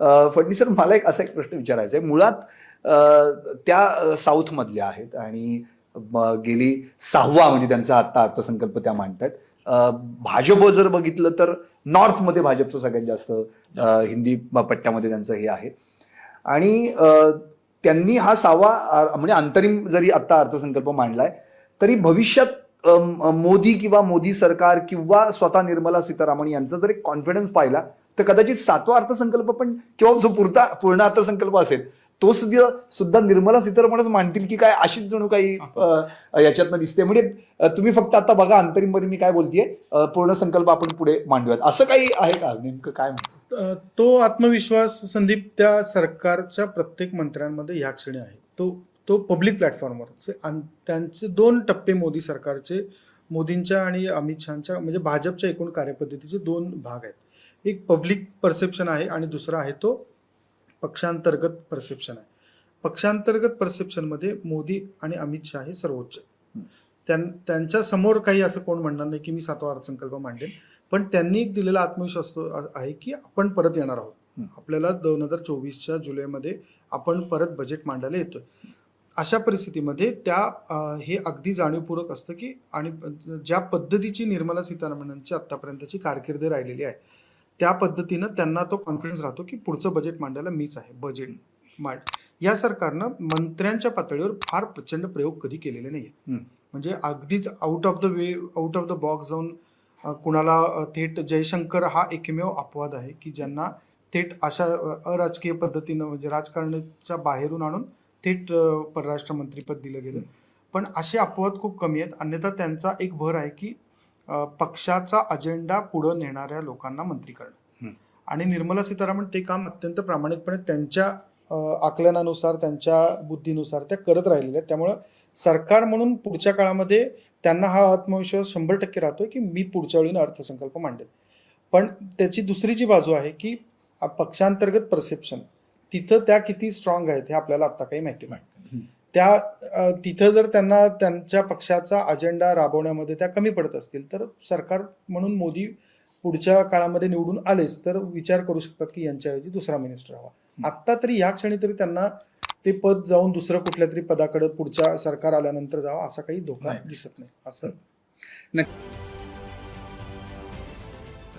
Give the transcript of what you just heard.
अ, Phadnis sir मला एक असा एक प्रश्न विचारायचा आहे. मुळात त्या साऊथमधल्या आहेत आणि गेली सहावा म्हणजे त्यांचा आत्ता अर्थसंकल्प त्या मांडतायत. अ, भाजप जर बघितलं तर नॉर्थमध्ये भाजपचं सगळ्यात जास्त हिंदी पट्ट्यामध्ये त्यांचं हे आहे. आणि त्यांनी हा सावा म्हणजे अंतरिम जरी आत्ता अर्थसंकल्प मांडलाय तरी भविष्यात मोदी किंवा मोदी सरकार किंवा स्वतः निर्मला सीतारामन यांचा जर एक कॉन्फिडन्स पाहिला तर कदाचित सातवा अर्थसंकल्प पण किंवा जो पुरता पूर्ण अर्थसंकल्प असेल तो सुद्धा सुद्धा निर्मला सीतारामनच मांडतील की काय? अशीच जणू काही याच्यातनं दिसते. म्हणजे तुम्ही फक्त आता बघा अंतरिममध्ये मी काय बोलतेय. पूर्ण संकल्प आपण पुढे मांडूयात. असं काही आहे का? नेमकं काय म्हणतो तो आत्मविश्वास संदीप त्या सरकारच्या प्रत्येक मंत्र्यांमध्ये ह्या क्षणी आहे. तो तो पब्लिक प्लॅटफॉर्मवर त्यांचे दोन टप्पे मोदी सरकारचे मोदींच्या आणि अमित शहाच्या म्हणजे भाजपच्या एकूण कार्यपद्धतीचे दोन भाग आहेत. एक पब्लिक परसेप्शन आहे आणि दुसरा आहे तो पक्षांतर्गत परसेप्शन आहे. पक्षांतर्गत परसेप्शनमध्ये मोदी आणि अमित शहा हे सर्वोच्च त्यांच्यासमोर काही असं कोण म्हणणार नाही की मी सातवा अर्थसंकल्प मांडेन. पण त्यांनी एक दिलेला आत्मविश्वास तो आहे की आपण परत येणार आहोत. आपल्याला दोन हजार चोवीसच्या जुलैमध्ये आपण परत बजेट मांडायला येतोय. अशा परिस्थितीमध्ये त्या हे अगदी जाणीवपूर्वक असतं की आणि ज्या पद्धतीची निर्मला सीतारामनांची आतापर्यंतची कारकीर्द राहिलेली आहे त्या पद्धतीनं त्यांना तो कॉन्फिडन्स राहतो की पुढचं बजेट मांडायला मीच आहे बजेट मांड. या सरकारनं मंत्र्यांच्या पातळीवर फार प्रचंड प्रयोग कधी केलेले नाही. म्हणजे अगदीच out of the way out of the box जाऊन कुणाला थेट जयशंकर हा एकमेव अपवाद आहे की ज्यांना थेट अशा अराजकीय पद्धतीनं म्हणजे राजकारणाच्या बाहेरून आणून थेट परराष्ट्र मंत्रीपद दिलं गेलं. पण असे अपवाद खूप कमी आहेत. अन्यथा त्यांचा एक भर आहे की पक्षाचा अजेंडा पुढं नेणाऱ्या लोकांना मंत्री करणं. आणि निर्मला सीतारामन ते काम अत्यंत प्रामाणिकपणे त्यांच्या आकलनानुसार त्यांच्या बुद्धीनुसार त्या करत राहिलेल्या आहेत त्यामुळं सरकार म्हणून पुढच्या काळामध्ये त्यांना हा आत्मविश्वास शंभर टक्के राहतोय की मी पुढच्या वेळी अर्थसंकल्प मांडेल पण त्याची दुसरी जी बाजू आहे की पक्षांतर्गत परसेप्शन तिथं त्या किती स्ट्रॉंग आहेत हे आपल्याला आता काही माहिती नाही. त्या तिथं जर त्यांना त्यांच्या पक्षाचा अजेंडा राबवण्यामध्ये त्या कमी पडत असतील तर सरकार म्हणून मोदी पुढच्या काळामध्ये निवडून आलेच तर विचार करू शकतात की यांच्याऐवजी दुसरा मिनिस्टर हवा. आत्ता तरी या क्षणी तरी त्यांना ते पद जाऊन दुसरं कुठल्या तरी पदाकडे पुढच्या सरकार आल्यानंतर जावं असा काही धोका. दिसत नाही असं.